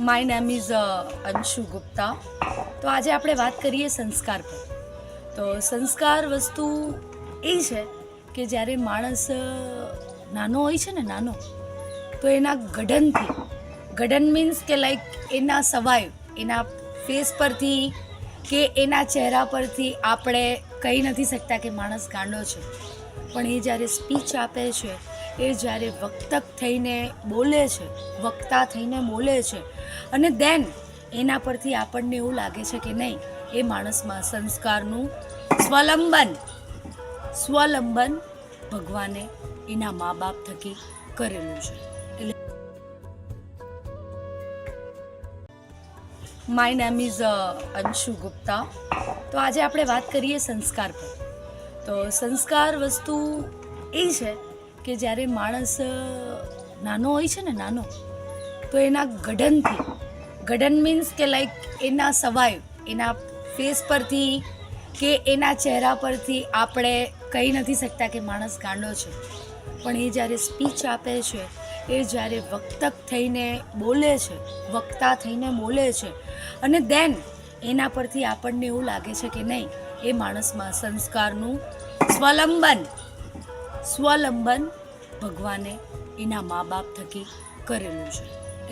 My name is Anshu Gupta તો આજે આપણે વાત કરીએ સંસ્કાર પર. તો સંસ્કાર વસ્તુ એ છે કે જ્યારે માણસ નાનો હોય છે ને નાનો, તો એના ગઢનથી, ગઢન મીન્સ કે લાઈક એના સવાય એના ફેસ પરથી કે એના ચહેરા પરથી આપણે કહી નથી શકતા કે માણસ ગાંડો છે. પણ એ જ્યારે સ્પીચ આપે છે એ જ્યારે વક્તક થઈને બોલે છે, વક્તા થઈને બોલે છે અને દેન એના પરથી આપણને એવું લાગે છે કે નહીં, એ માણસમાં સંસ્કારનું સ્વલંબન સ્વલંબન ભગવાને એના મા બાપ થકી કરેલું છે. એટલે my name is Anshu Gupta. તો આજે આપણે વાત કરીએ સંસ્કાર પર. તો સંસ્કાર વસ્તુ એ છે કે જ્યારે માણસ નાનો હોય છે ને, નાનો, તો એના ગઢનથી, ગઢન મીન્સ કે લાઈક એના સવાય એના ફેસ પરથી કે એના ચહેરા પરથી આપણે કહી નથી શકતા કે માણસ ગાંડો છે. પણ એ જ્યારે સ્પીચ આપે છે, એ જ્યારે વક્તક થઈને બોલે છે, વક્તા થઈને બોલે છે, અને દેન એના પરથી આપણને એવું લાગે છે કે નહીં, એ માણસમાં સંસ્કારનું સ્વલંબન સ્વલંબન ભગવાને એના મા બાપ થકી કરેલું છે.